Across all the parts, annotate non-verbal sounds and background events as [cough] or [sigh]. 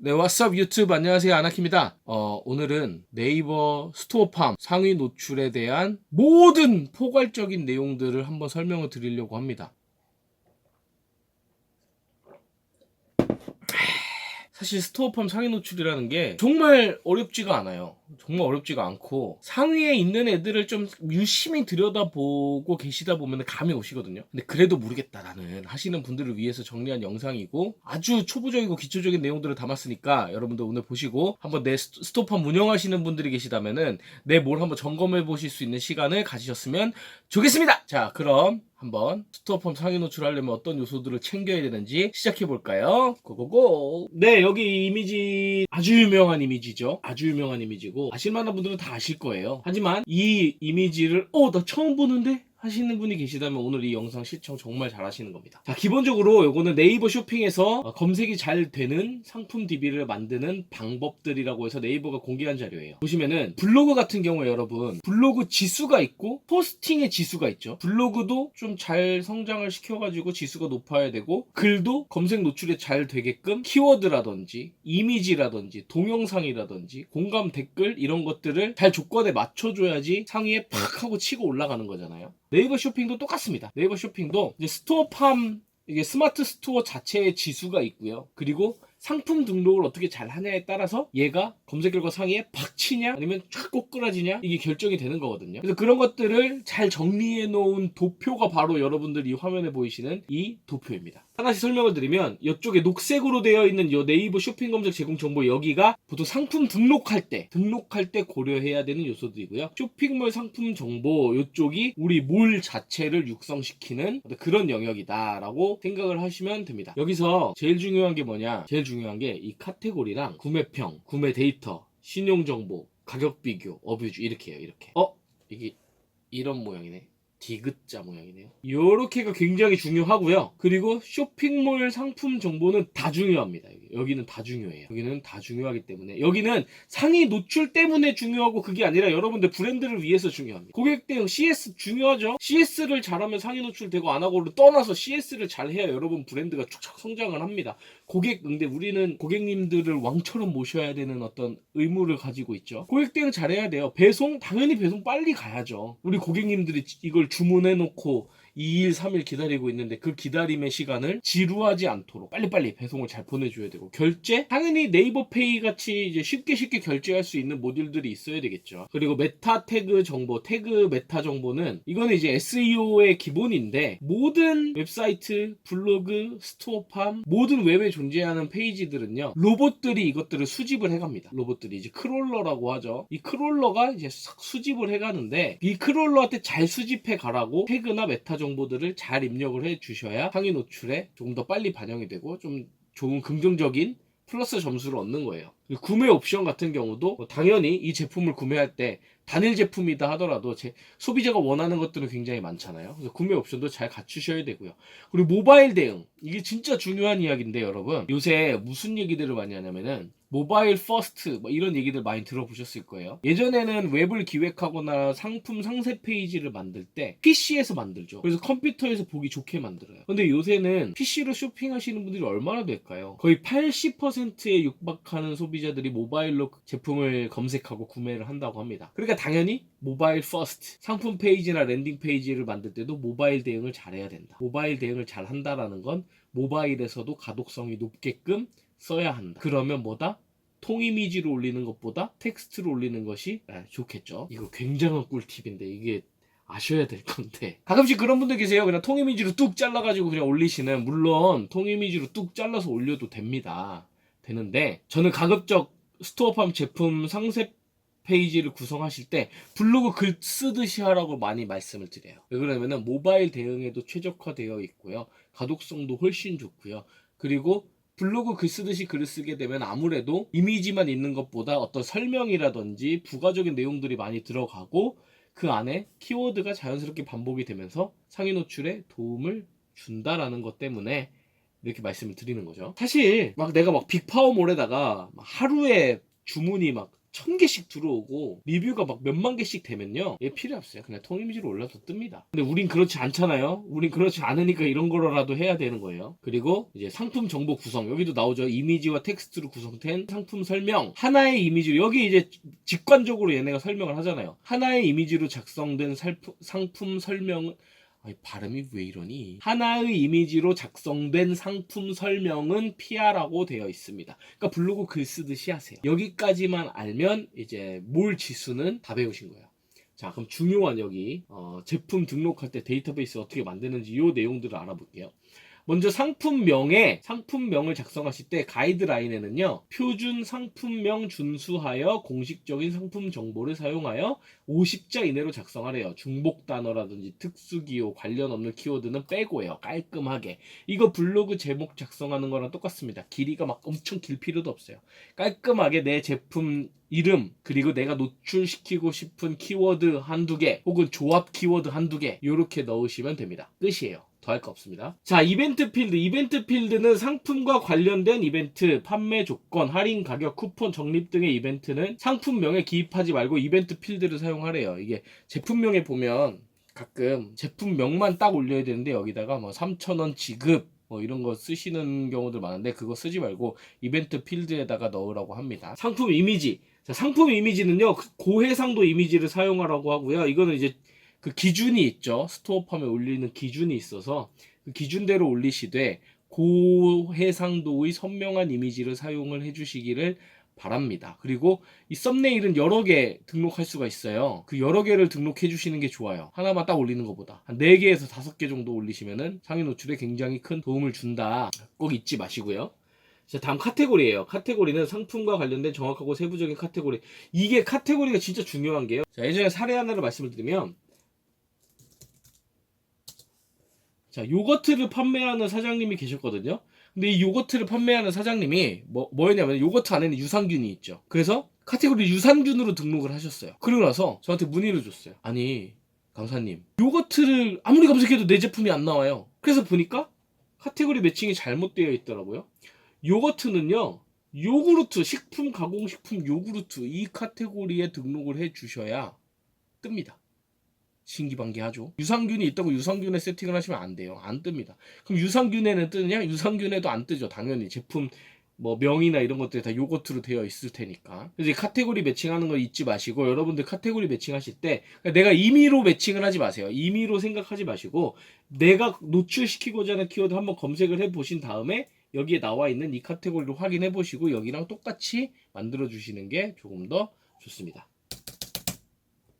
네, 왓썹 유튜브 안녕하세요. 아나키입니다. 어, 오늘은 네이버 스토어팜 상위 노출에 대한 모든 포괄적인 내용들을 한번 설명을 드리려고 합니다. 사실 스토어팜 상위 노출이라는 게 정말 어렵지가 않아요. 정말 어렵지가 않고 상위에 있는 애들을 좀 유심히 들여다보고 계시다 보면 감이 오시거든요. 근데 그래도 모르겠다 나는 하시는 분들을 위해서 정리한 영상이고 아주 초보적이고 기초적인 내용들을 담았으니까 여러분들 오늘 보시고 한번 내 스- 스토어팜 운영하시는 분들이 계시다면은 내 뭘 한번 점검해 보실 수 있는 시간을 가지셨으면 좋겠습니다. 자, 그럼 한번 스토어펌 상위 노출하려면 어떤 요소들을 챙겨야 되는지 시작해 볼까요? 고고고. 네, 여기 이미지 아주 유명한 이미지죠. 아주 유명한 이미지고 아실 만한 분들은 다 아실 거예요. 하지만 이 이미지를 어, 나 처음 보는데 하시는 분이 계시다면 오늘 이 영상 시청 정말 잘 하시는 겁니다. 자, 기본적으로 요거는 네이버 쇼핑에서 어, 검색이 잘 되는 상품 DB를 만드는 방법들이라고 해서 네이버가 공개한 자료예요. 보시면은 블로그 같은 경우에 여러분 블로그 지수가 있고 포스팅의 지수가 있죠. 블로그도 좀 잘 성장을 시켜가지고 지수가 높아야 되고 글도 검색 노출에 잘 되게끔 키워드라든지 이미지라든지 동영상이라든지 공감 댓글 이런 것들을 잘 조건에 맞춰줘야지 상위에 팍 하고 치고 올라가는 거잖아요. 네이버 쇼핑도 똑같습니다. 네이버 쇼핑도 이제 스토어팜 이게 스마트 스토어 자체의 지수가 있고요. 그리고 상품 등록을 어떻게 잘 하냐에 따라서 얘가 검색 결과 상위에 팍 치냐 아니면 쫙 꼬꾸라지냐 이게 결정이 되는 거거든요. 그래서 그런 것들을 잘 정리해 놓은 도표가 바로 여러분들 이 화면에 보이시는 이 도표입니다. 하나씩 설명을 드리면 이쪽에 녹색으로 되어 있는 이 네이버 쇼핑 검색 제공 정보 여기가 보통 상품 등록할 때 등록할 때 고려해야 되는 요소들이고요. 쇼핑몰 상품 정보 이쪽이 우리 몰 자체를 육성시키는 그런 영역이다라고 생각을 하시면 됩니다. 여기서 제일 중요한 게 뭐냐? 제일 중요한 게 이 카테고리랑 구매평, 구매 데이터, 신용 정보, 가격 비교, 어뷰즈 이렇게 해요. 이렇게. 어? 이게 이런 모양이네. 디귿자 모양이네요. 요렇게가 굉장히 중요하고요. 그리고 쇼핑몰 상품 정보는 다 중요합니다. 여기. 여기 는 다 중요해요. 여기는 다 중요하기 때문에 여기는 상위 노출 때문에 중요하고 그게 아니라 여러분들 브랜드를 위해서 중요합니다. 고객 대응 CS 중요하죠. CS를 잘하면 상위 노출 되고 안 하고를 떠나서 CS를 잘해야 여러분 브랜드가 쭉쭉 성장을 합니다. 고객 근데 우리는 고객님들을 왕처럼 모셔야 되는 어떤 의무를 가지고 있죠. 고객 대응 잘해야 돼요. 배송 당연히 배송 빨리 가야죠. 우리 고객님들이 이걸 주문해 놓고 2일, 3일 기다리고 있는데 그 기다림의 시간을 지루하지 않도록 빨리빨리 배송을 잘 보내줘야 되고 결제? 당연히 네이버 페이 같이 이제 쉽게 쉽게 결제할 수 있는 모듈들이 있어야 되겠죠. 그리고 메타 태그 정보, 태그 메타 정보는 이거는 이제 SEO의 기본인데 모든 웹사이트, 블로그, 스토어팜 모든 웹에 존재하는 페이지들은요 로봇들이 이것들을 수집을 해갑니다. 로봇들이 이제 크롤러라고 하죠. 이 크롤러가 이제 싹 수집을 해가는데 이 크롤러한테 잘 수집해 가라고 태그나 메타 정보 들을 잘 입력을 해 주셔야 상위 노출에 조금 더 빨리 반영이 되고 좀 좋은 긍정적인 플러스 점수를 얻는 거예요. 구매 옵션 같은 경우도 뭐 당연히 이 제품을 구매할 때 단일 제품이다 하더라도 제 소비자가 원하는 것들은 굉장히 많잖아요. 그래서 구매 옵션도 잘 갖추셔야 되고요. 그리고 모바일 대응 이게 진짜 중요한 이야기인데 여러분 요새 무슨 얘기들을 많이 하냐면은 모바일 퍼스트 뭐 이런 얘기들 많이 들어보셨을 거예요. 예전에는 웹을 기획하거나 상품 상세 페이지를 만들 때 PC에서 만들죠. 그래서 컴퓨터에서 보기 좋게 만들어요. 근데 요새는 PC로 쇼핑하시는 분들이 얼마나 될까요? 거의 80%에 육박하는 소비자들이 모바일로 제품을 검색하고 구매를 한다고 합니다. 그러니까 당연히 모바일 퍼스트 상품 페이지나 랜딩 페이지를 만들 때도 모바일 대응을 잘해야 된다. 모바일 대응을 잘 한다라는 건 모바일에서도 가독성이 높게끔 써야 한다. 그러면 뭐다? 통이미지로 올리는 것보다 텍스트로 올리는 것이 아, 좋겠죠. 이거 굉장한 꿀팁인데 이게 아셔야 될 건데 가끔씩 그런 분들 계세요. 그냥 통이미지로 뚝 잘라가지고 그냥 올리시는 물론 통이미지로 뚝 잘라서 올려도 됩니다. 되는데 저는 가급적 스토어팜 제품 상세 페이지를 구성하실 때 블로그 글 쓰듯이 하라고 많이 말씀을 드려요. 왜 그러냐면은 모바일 대응에도 최적화되어 있고요. 가독성도 훨씬 좋고요. 그리고 블로그 글 쓰듯이 글을 쓰게 되면 아무래도 이미지만 있는 것보다 어떤 설명이라든지 부가적인 내용들이 많이 들어가고 그 안에 키워드가 자연스럽게 반복이 되면서 상위 노출에 도움을 준다라는 것 때문에 이렇게 말씀을 드리는 거죠. 사실 막 내가 막 빅파워몰에다가 막 하루에 주문이 막 천 개씩 들어오고 리뷰가 막 몇만 개씩 되면요. 얘 필요 없어요. 그냥 통이미지로 올려서 뜹니다. 근데 우린 그렇지 않잖아요. 우린 그렇지 않으니까 이런 거라도 해야 되는 거예요. 그리고 이제 상품 정보 구성. 여기도 나오죠. 이미지와 텍스트로 구성된 상품 설명. 하나의 이미지로. 여기 이제 직관적으로 얘네가 설명을 하잖아요. 하나의 이미지로 작성된 살품- 상품 아니, 발음이 왜 이러니? 하나의 이미지로 작성된 상품 설명은 PR라고 되어 있습니다. 그러니까 블로그 글 쓰듯이 하세요. 여기까지만 알면 이제 몰 지수는 다 배우신 거예요. 자, 그럼 중요한 여기 어, 제품 등록할 때 데이터베이스 어떻게 만드는지 이 내용들을 알아볼게요. 먼저 상품명에 상품명을 작성하실 때 가이드라인에는요 표준 상품명 준수하여 공식적인 상품 정보를 사용하여 50자 이내로 작성하래요. 중복 단어라든지 특수 기호 관련 없는 키워드는 빼고요. 깔끔하게. 이거 블로그 제목 작성하는 거랑 똑같습니다. 길이가 막 엄청 길 필요도 없어요. 깔끔하게 내 제품 이름 그리고 내가 노출시키고 싶은 키워드 한두 개 혹은 조합 키워드 한두 개 이렇게 넣으시면 됩니다. 끝이에요 더할 거 없습니다 자 이벤트 필드 이벤트 필드는 상품과 관련된 이벤트 판매 조건 할인 가격 쿠폰 적립 등의 이벤트는 상품명에 기입하지 말고 이벤트 필드를 사용하래요 이게 제품명에 보면 가끔 제품명만 딱 올려야 되는데 여기다가 뭐 3,000원 지급 뭐 이런 거 쓰시는 경우들 많은데 그거 쓰지 말고 이벤트 필드에다가 넣으라고 합니다. 상품 이미지. 자, 상품 이미지는요. 그 고해상도 이미지를 사용하라고 하고요. 이거는 이제 그 기준이 있죠. 스토어팜에 올리는 기준이 있어서 그 기준대로 올리시되 고해상도의 선명한 이미지를 사용을 해주시기를 바랍니다. 그리고 이 썸네일은 여러 개 등록할 수가 있어요. 그 여러 개를 등록해 주시는 게 좋아요. 하나만 딱 올리는 것보다 한 4개에서 5개 정도 올리시면은 상위 노출에 굉장히 큰 도움을 준다. 꼭 잊지 마시고요. 자, 다음 카테고리예요. 카테고리는 상품과 관련된 정확하고 세부적인 카테고리. 이게 카테고리가 진짜 중요한 게요. 자, 예전에 사례 하나를 말씀을 드리면 자, 요거트를 판매하는 사장님이 계셨거든요. 근데 이 요거트를 판매하는 사장님이 뭐, 뭐였냐면 요거트 안에는 유산균이 있죠. 그래서 카테고리 유산균으로 등록을 하셨어요. 그러고 나서 저한테 문의를 줬어요. 아니, 강사님, 요거트를 아무리 검색해도 내 제품이 안 나와요. 그래서 보니까 카테고리 매칭이 잘못되어 있더라고요. 요거트는요, 요구르트, 식품, 가공식품, 요구르트 이 카테고리에 등록을 해 주셔야 뜹니다. 신기반기하죠. 유산균이 있다고 유산균에 세팅을 하시면 안 돼요. 안 뜹니다. 그럼 유산균에는 뜨느냐? 유산균에도 안 뜨죠. 당연히 제품 뭐 명이나 이런 것들이 다 요거트로 되어 있을 테니까. 이 카테고리 매칭하는 거 잊지 마시고 여러분들 카테고리 매칭하실 때 내가 임의로 매칭을 하지 마세요. 임의로 생각하지 마시고 내가 노출시키고자 하는 키워드 한번 검색을 해 보신 다음에 여기에 나와 있는 이 카테고리를 확인해 보시고 여기랑 똑같이 만들어 주시는 게 조금 더 좋습니다.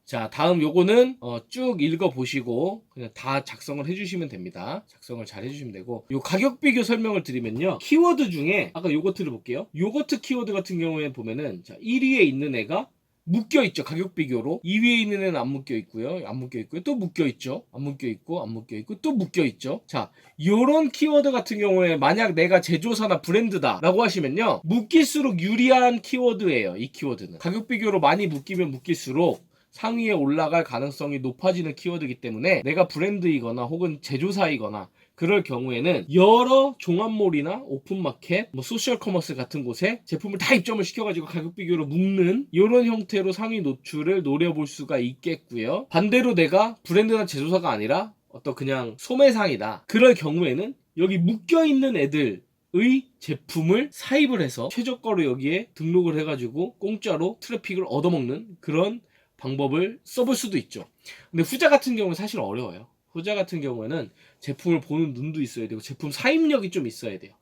자, 다음 요거는 어, 쭉 읽어 보시고 그냥 다 작성을 해 주시면 됩니다. 작성을 잘 해 주시면 되고 요 가격 비교 설명을 드리면요. 키워드 중에 아까 요거트를 볼게요. 요거트 키워드 같은 경우에 보면은 자, 1위에 있는 애가 묶여 있죠. 가격 비교로 2위에 있는 애는 안 묶여 있고요. 안 묶여 있고요. 또 묶여 있죠. 안 묶여 있고 안 묶여 있고 또 묶여 있죠. 자, 요런 키워드 같은 경우에 만약 내가 제조사나 브랜드다라고 하시면요. 묶일수록 유리한 키워드예요. 이 키워드는 가격 비교로 많이 묶이면 묶일수록 상위에 올라갈 가능성이 높아지는 키워드이기 때문에 내가 브랜드이거나 혹은 제조사이거나 그럴 경우에는 여러 종합몰이나 오픈마켓, 뭐 소셜 커머스 같은 곳에 제품을 다 입점을 시켜가지고 가격 비교로 묶는 이런 형태로 상위 노출을 노려볼 수가 있겠고요. 반대로 내가 브랜드나 제조사가 아니라 어떤 그냥 소매상이다. 그럴 경우에는 여기 묶여 있는 애들 의 제품을 사입을 해서 최저가로 여기에 등록을 해가지고 공짜로 트래픽을 얻어먹는 그런 방법을 써볼 수도 있죠. 근데 후자 같은 경우는 사실 어려워요. 후자 같은 경우에는 제품을 보는 눈도 있어야 되고 제품 사입력이 좀 있어야 돼요.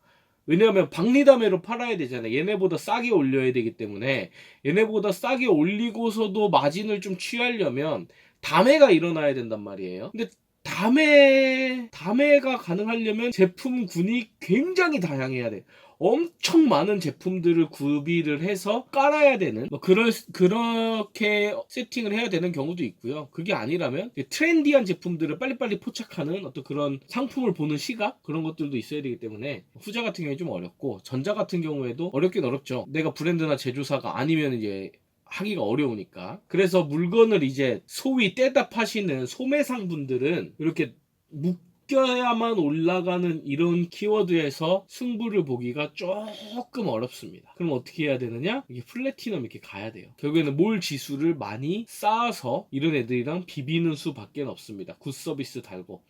왜냐하면 박리담회로 팔아야 되잖아요. 얘네보다 싸게 올려야 되기 때문에 얘네보다 싸게 올리고서도 마진을 좀 취하려면 담회가 일어나야 된단 말이에요. 근데 담회 담회가 가능하려면 제품군이 굉장히 다양해야 돼. 엄청 많은 제품들을 구비를 해서 깔아야 되는 뭐 그럴 그렇게 세팅을 해야 되는 경우도 있고요. 그게 아니라면 트렌디한 제품들을 빨리빨리 포착하는 어떤 그런 상품을 보는 시각 그런 것들도 있어야 되기 때문에 후자 같은 경우에 좀 어렵고 전자 같은 경우에도 어렵긴 어렵죠. 내가 브랜드나 제조사가 아니면 이제 하기가 어려우니까. 그래서 물건을 이제 소위 떼다 파시는 소매상 분들은 이렇게 묶 웃겨야만 올라가는 이런 키워드에서 승부를 보기가 조금 어렵습니다. 그럼 어떻게 해야 되느냐? 이게 플래티넘 이렇게 가야 돼요. 결국에는 몰 지수를 많이 쌓아서 이런 애들이랑 비비는 수밖에 없습니다. 굿 서비스 달고.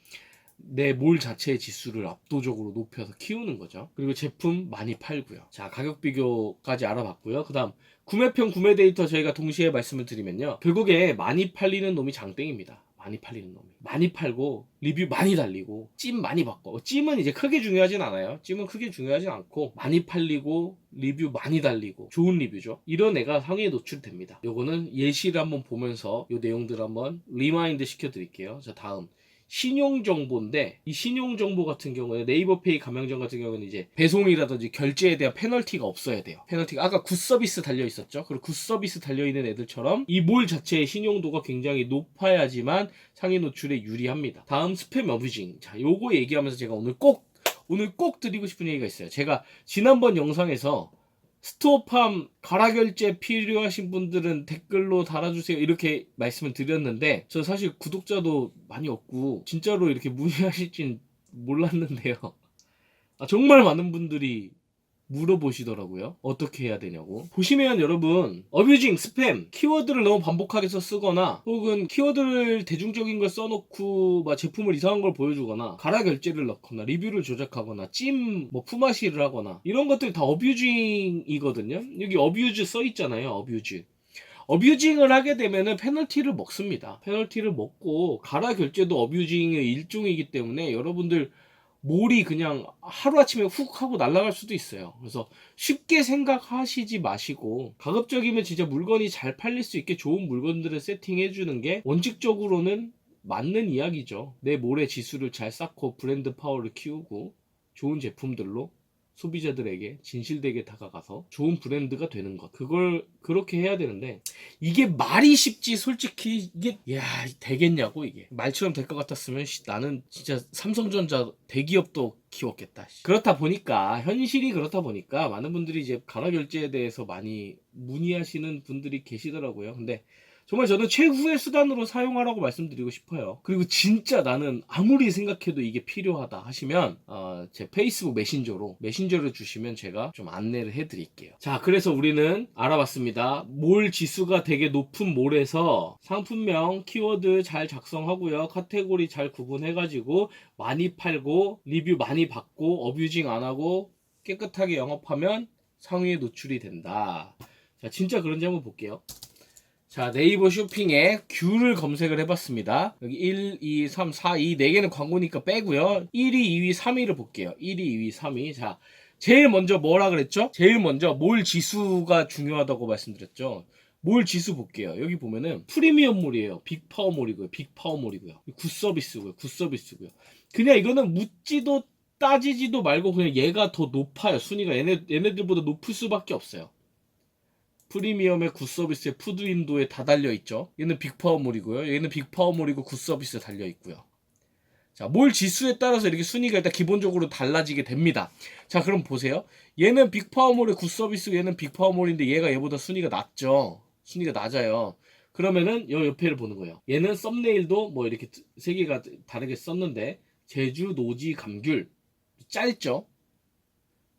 내몰 자체의 지수를 압도적으로 높여서 키우는 거죠. 그리고 제품 많이 팔고요. 자, 가격 비교까지 알아봤고요. 그 다음, 구매평 구매 데이터 저희가 동시에 말씀을 드리면요. 결국에 많이 팔리는 놈이 장땡입니다. 많이 팔리는 놈이. 많이 팔고, 리뷰 많이 달리고, 찜 많이 받고. 찜은 이제 크게 중요하진 않아요. 찜은 크게 중요하진 않고, 많이 팔리고, 리뷰 많이 달리고, 좋은 리뷰죠. 이런 애가 상위에 노출됩니다. 요거는 예시를 한번 보면서 요 내용들 한번 리마인드 시켜 드릴게요. 자, 다음. 신용 정보인데 이 신용 정보 같은 경우에 네이버페이 가맹점 같은 경우는 이제 배송이라든지 결제에 대한 페널티가 없어야 돼요. 페널티가 아까 굿 서비스 달려 있었죠. 그리고 굿 서비스 달려 있는 애들처럼 이 몰 자체의 신용도가 굉장히 높아야지만 상위 노출에 유리합니다. 다음 스팸 어뷰징. 자, 요거 얘기하면서 제가 오늘 꼭 오늘 꼭 드리고 싶은 얘기가 있어요. 제가 지난번 영상에서 스토어팜 가라 결제 필요하신 분들은 댓글로 달아주세요. 이렇게 말씀을 드렸는데 저 사실 구독자도 많이 없고 진짜로 이렇게 [laughs] 문의하실진 몰랐는데요. 아, 정말 많은 분들이 물어보시더라고요. 어떻게 해야 되냐고. 보시면 여러분 어뷰징 스팸 키워드를 너무 반복하게 써 쓰거나 혹은 키워드를 대중적인 걸 써놓고 막 제품을 이상한 걸 보여주거나 가라 결제를 넣거나 리뷰를 조작하거나 찜 뭐 품앗이를 하거나 이런 것들이 다 어뷰징이거든요. 여기 어뷰즈 써 있잖아요 어뷰즈 어뷰징을 하게 되면은 페널티를 먹습니다. 페널티를 먹고 가라 결제도 어뷰징의 일종이기 때문에 여러분들 몰이 그냥 하루아침에 훅 하고 날아갈 수도 있어요. 그래서 쉽게 생각하시지 마시고 가급적이면 진짜 물건이 잘 팔릴 수 있게 좋은 물건들을 세팅해 주는 게 원칙적으로는 맞는 이야기죠. 내 몰의 지수를 잘 쌓고 브랜드 파워를 키우고 좋은 제품들로 소비자들에게 진실되게 다가가서 좋은 브랜드가 되는 것. 그걸 그렇게 해야 되는데 이게 말이 쉽지 솔직히 이게 야 되겠냐고 이게 말처럼 될 것 같았으면 씨, 나는 진짜 삼성전자 대기업도 키웠겠다. 씨. 그렇다 보니까 현실이 그렇다 보니까 많은 분들이 이제 가라 결제에 대해서 많이 문의하시는 분들이 계시더라고요. 근데 정말 저는 최후의 수단으로 사용하라고 말씀드리고 싶어요. 그리고 진짜 나는 아무리 생각해도 이게 필요하다 하시면 어, 제 페이스북 메신저로 메신저를 주시면 제가 좀 안내를 해드릴게요. 자, 그래서 우리는 알아봤습니다. 몰 지수가 되게 높은 몰에서 상품명, 키워드 잘 작성하고요. 카테고리 잘 구분해가지고 많이 팔고 리뷰 많이 받고 어뷰징 안 하고 깨끗하게 영업하면 상위에 노출이 된다. 자, 진짜 그런지 한번 볼게요. 자, 네이버 쇼핑에 귤을 검색을 해봤습니다. 여기 1, 2, 3, 4, 2, 4개는 광고니까 빼고요. 1위, 2위, 3위를 볼게요. 1위, 2위, 3위. 자, 제일 먼저 뭐라 그랬죠? 제일 먼저 몰 지수가 중요하다고 말씀드렸죠. 몰 지수 볼게요. 여기 보면은 프리미엄 몰이에요. 빅파워 몰이고요. 빅파워 몰이고요. 굿 서비스고요. 굿 서비스고요. 그냥 이거는 묻지도 따지지도 말고 그냥 얘가 더 높아요. 순위가 얘네, 얘네들보다 높을 수밖에 없어요. 프리미엄의 굿서비스에 푸드인도에 다 달려 있죠. 얘는 빅파워몰이고요. 얘는 빅파워몰이고 굿서비스에 달려 있고요. 자, 몰 지수에 따라서 이렇게 순위가 일단 기본적으로 달라지게 됩니다. 자, 그럼 보세요. 얘는 빅파워몰의 굿서비스고 얘는 빅파워몰인데 얘가 얘보다 순위가 낮죠. 순위가 낮아요. 그러면은 요 옆에를 보는 거예요. 얘는 썸네일도 뭐 이렇게 세 개가 다르게 썼는데 제주 노지 감귤 짧죠.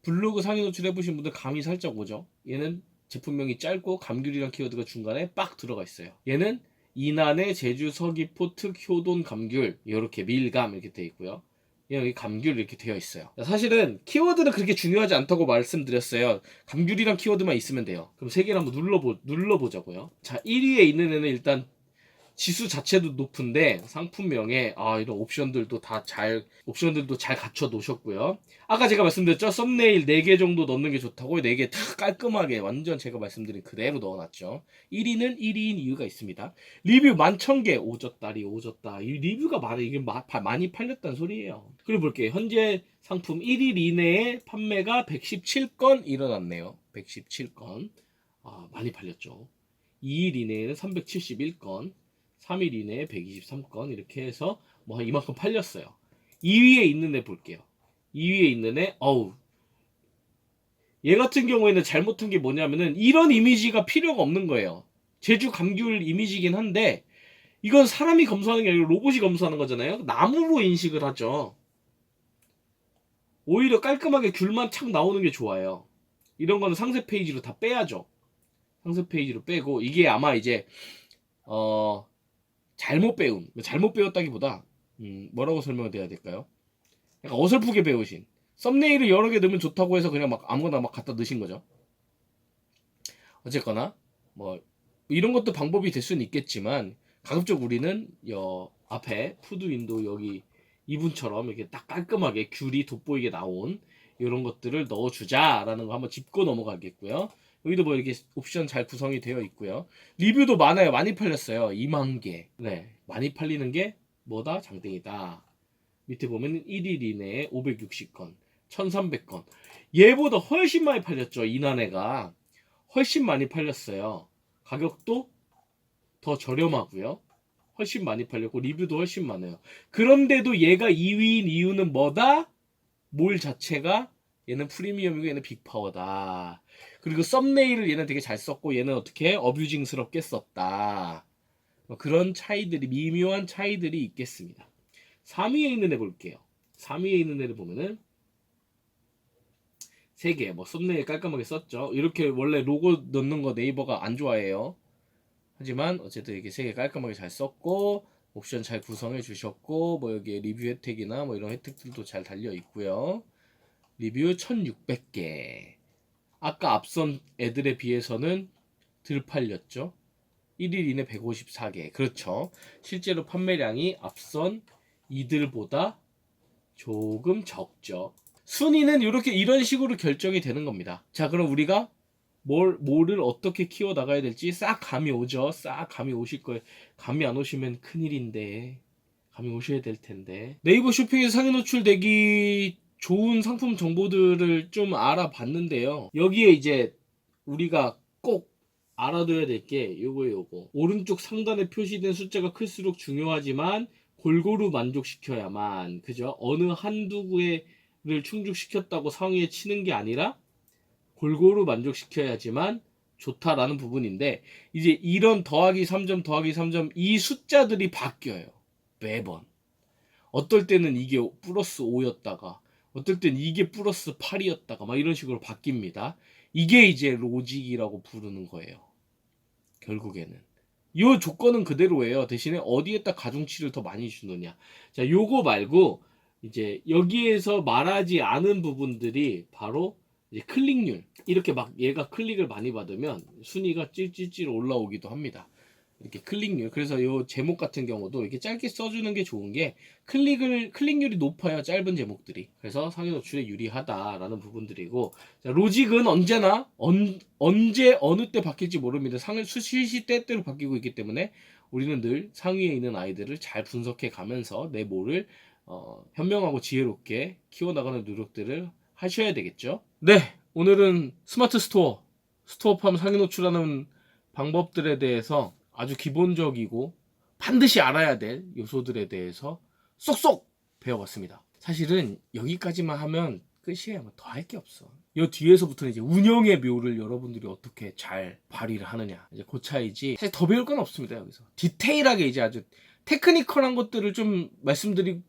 블로그 상위 노출 해 보신 분들 감이 살짝 오죠. 얘는 제품명이 짧고 감귤이란 키워드가 중간에 빡 들어가 있어요. 얘는 이난의 제주 서귀포 특 효돈 감귤 이렇게 밀감 이렇게 돼 있고요. 여기 감귤 이렇게 되어 있어요. 사실은 키워드는 그렇게 중요하지 않다고 말씀드렸어요. 감귤이란 키워드만 있으면 돼요. 그럼 세 개를 한번 눌러보, 눌러보자고요. 자, 1위에 있는 애는 일단 지수 자체도 높은데 상품명에 아 이런 옵션들도 다 잘 옵션들도 잘 갖춰 놓으셨고요. 아까 제가 말씀드렸죠 썸네일 4개 정도 넣는 게 좋다고 4개 다 깔끔하게 완전 제가 말씀드린 그대로 넣어 놨죠. 1위는 1위인 이유가 있습니다. 리뷰 11,000개 오졌다리 오졌다 이 리뷰가 많아 이게 마, 파- 많이 팔렸다는 소리예요. 그리고 볼게요 현재 상품 1일 이내에 판매가 117건 일어났네요. 117건 아 많이 팔렸죠. 2일 이내에는 371건 3일 이내에 123건 이렇게 해서 뭐 이만큼 팔렸어요. 2위에 있는 애 볼게요. 2위에 있는 애 어우 얘 같은 경우에는 잘못한 게 뭐냐면은 이런 이미지가 필요가 없는 거예요. 제주 감귤 이미지긴 한데 이건 사람이 검수하는 게 아니고 로봇이 검수하는 거잖아요. 나무로 인식을 하죠. 오히려 깔끔하게 귤만 착 나오는 게 좋아요. 이런 거는 상세 페이지로 다 빼야죠. 상세 페이지로 빼고 이게 아마 이제 어 잘못 배운 잘못 배웠다기보다 음, 뭐라고 설명을 드려야 될까요? 약간 어설프게 배우신 썸네일을 여러 개 넣으면 좋다고 해서 그냥 막 아무거나 막 갖다 넣으신 거죠. 어쨌거나 뭐 이런 것도 방법이 될 수는 있겠지만 가급적 우리는 여 앞에 푸드 윈도우 여기 이분처럼 이렇게 딱 깔끔하게 귤이 돋보이게 나온 이런 것들을 넣어주자라는 거 한번 짚고 넘어가겠고요. 여기도 뭐 이렇게 옵션 잘 구성이 되어 있고요. 리뷰도 많아요. 많이 팔렸어요. 2만 개. 네. 많이 팔리는 게 뭐다? 장땡이다. 밑에 보면 1일 이내에 560건, 1300건. 얘보다 훨씬 많이 팔렸죠. 이난해가. 훨씬 많이 팔렸어요. 가격도 더 저렴하고요. 훨씬 많이 팔렸고 리뷰도 훨씬 많아요. 그런데도 얘가 2위인 이유는 뭐다? 몰 자체가 얘는 프리미엄이고 얘는 빅파워다. 그리고 썸네일을 얘는 되게 잘 썼고 얘는 어떻게 어뷰징스럽게 썼다. 뭐 그런 차이들이 미묘한 차이들이 있겠습니다. 3위에 있는 애 볼게요. 3위에 있는 애를 보면은 세 개, 뭐 썸네일 깔끔하게 썼죠. 이렇게 원래 로고 넣는 거 네이버가 안 좋아해요. 하지만 어쨌든 이렇게 세개 깔끔하게 잘 썼고 옵션 잘 구성해 주셨고 뭐 여기에 리뷰 혜택이나 뭐 이런 혜택들도 잘 달려 있고요. 리뷰 1600개. 아까 앞선 애들에 비해서는 덜 팔렸죠. 1일 이내 154개. 그렇죠. 실제로 판매량이 앞선 이들보다 조금 적죠. 순위는 이렇게 이런 식으로 결정이 되는 겁니다. 자, 그럼 우리가 뭘 뭐를 어떻게 키워 나가야 될지 싹 감이 오죠. 싹 감이 오실 거예요. 감이 안 오시면 큰일인데. 감이 오셔야 될 텐데. 네이버 쇼핑에서 상위 노출되기 좋은 상품 정보들을 좀 알아봤는데요. 여기에 이제 우리가 꼭 알아둬야 될 게 요거 요거. 오른쪽 상단에 표시된 숫자가 클수록 중요하지만 골고루 만족시켜야만 그죠? 어느 한두 개를 충족시켰다고 상위에 치는 게 아니라 골고루 만족시켜야지만 좋다라는 부분인데 이제 이런 더하기 3점 더하기 3점 이 숫자들이 바뀌어요. 매번. 어떨 때는 이게 플러스 5였다가 어떨 땐 이게 플러스 8이었다가 막 이런 식으로 바뀝니다. 이게 이제 로직이라고 부르는 거예요. 결국에는. 이 조건은 그대로예요. 대신에 어디에다 가중치를 더 많이 주느냐. 자, 요거 말고 이제 여기에서 말하지 않은 부분들이 바로 클릭률. 이렇게 막 얘가 클릭을 많이 받으면 순위가 찔찔찔 올라오기도 합니다. 이렇게 클릭률. 그래서 요 제목 같은 경우도 이렇게 짧게 써주는 게 좋은 게 클릭을 클릭률이 높아요. 짧은 제목들이. 그래서 상위 노출에 유리하다라는 부분들이고 자, 로직은 언제나 언, 언제 어느 때 바뀔지 모릅니다. 상위 수시시 때때로 바뀌고 있기 때문에 우리는 늘 상위에 있는 아이들을 잘 분석해 가면서 내 모를 어, 현명하고 지혜롭게 키워나가는 노력들을 하셔야 되겠죠. 네, 오늘은 스마트 스토어, 스토어 팜 상위 노출하는 방법들에 대해서 아주 기본적이고 반드시 알아야 될 요소들에 대해서 쏙쏙 배워봤습니다. 사실은 여기까지만 하면 끝이에요. 뭐더할 게 없어. 이 뒤에서부터는 이제 운영의 묘를 여러분들이 어떻게 잘 발휘를 하느냐. 이제 그 차이지. 사실 더 배울 건 없습니다. 여기서. 디테일하게 이제 아주 테크니컬한 것들을 좀 말씀드릴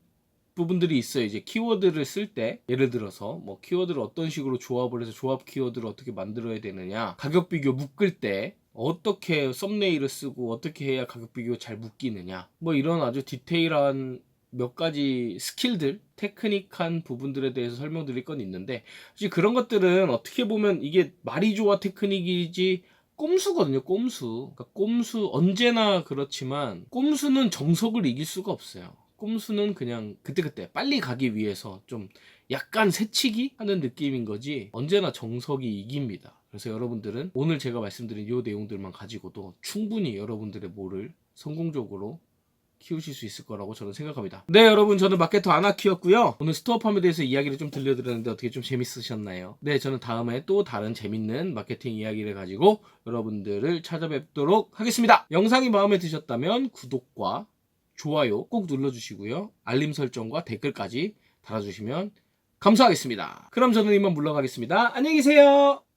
부분들이 있어요. 이제 키워드를 쓸 때 예를 들어서 뭐 키워드를 어떤 식으로 조합을 해서 조합 키워드를 어떻게 만들어야 되느냐. 가격 비교 묶을 때 어떻게 썸네일을 쓰고 어떻게 해야 가격 비교 잘 묶이느냐. 뭐 이런 아주 디테일한 몇 가지 스킬들, 테크닉한 부분들에 대해서 설명드릴 건 있는데 사실 그런 것들은 어떻게 보면 이게 말이 좋아 테크닉이지 꼼수거든요, 꼼수. 그러니까 꼼수 언제나 그렇지만 꼼수는 정석을 이길 수가 없어요. 꼼수는 그냥 그때그때 빨리 가기 위해서 좀 약간 새치기 하는 느낌인 거지 언제나 정석이 이깁니다. 그래서 여러분들은 오늘 제가 말씀드린 이 내용들만 가지고도 충분히 여러분들의 모를 성공적으로 키우실 수 있을 거라고 저는 생각합니다. 네, 여러분 저는 마케터 아나키였고요. 오늘 스토어팜에 대해서 이야기를 좀 들려드렸는데 어떻게 좀 재밌으셨나요? 네, 저는 다음에 또 다른 재밌는 마케팅 이야기를 가지고 여러분들을 찾아뵙도록 하겠습니다. 영상이 마음에 드셨다면 구독과 좋아요 꼭 눌러주시고요. 알림 설정과 댓글까지 달아주시면 감사하겠습니다. 그럼 저는 이만 물러가겠습니다. 안녕히 계세요.